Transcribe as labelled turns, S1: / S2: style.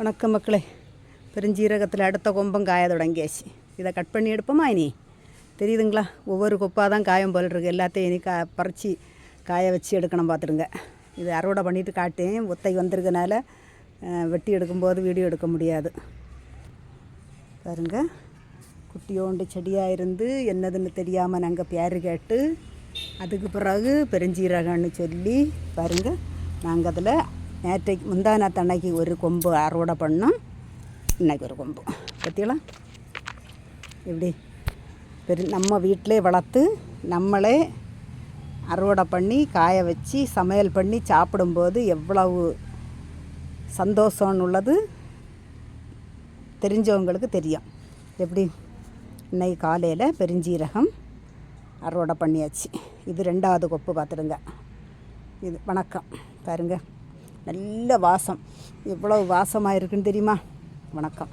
S1: வணக்கம் மக்களே. பெருஞ்சீரகத்தில் அடுத்த கொம்பம் காய தொடங்கியாச்சு. இதை கட் பண்ணி எடுப்போமா இனி? தெரியுதுங்களா? ஒவ்வொரு கொப்பாக தான் காயம் போலருக்கு எல்லாத்தையும் இனி கா பறித்து காய வச்சு எடுக்கணும் பார்த்துருங்க இது அறுவடை பண்ணிட்டு காட்டேன். ஒத்தை வந்திருக்கனால வெட்டி எடுக்கும்போது வீடியோ எடுக்க முடியாது. பாருங்க. குட்டியோண்டு செடியாக இருந்து என்னதுன்னு தெரியாமல் நாங்கள் பேர் கேட்டு அதுக்கு பிறகு பெருஞ்சீரகம்னு சொல்லி பாருங்கள் நாங்கள் அதில் நேற்றைக்கு முந்தானாத்து அன்னைக்கு ஒரு கொம்பு அறுவடை பண்ணோம். இன்னைக்கு ஒரு கொம்பு. பற்றிங்களா எப்படி? பெரு நம்ம வீட்டிலே வளர்த்து நம்மளே அறுவடை பண்ணி காய வச்சு சமையல் பண்ணி சாப்பிடும்போது எவ்வளவு சந்தோஷம்னு உள்ளது தெரிஞ்சவங்களுக்கு தெரியும். எப்படி? இன்னைக்கு காலையில் பெருஞ்சீரகம் அறுவடை பண்ணியாச்சு. இது ரெண்டாவது கொப்பு பார்த்துடுங்க இது வணக்கம். பாருங்கள் நல்ல வாசம். எவ்வளோ வாசமாக இருக்குன்னு தெரியுமா? வணக்கம்.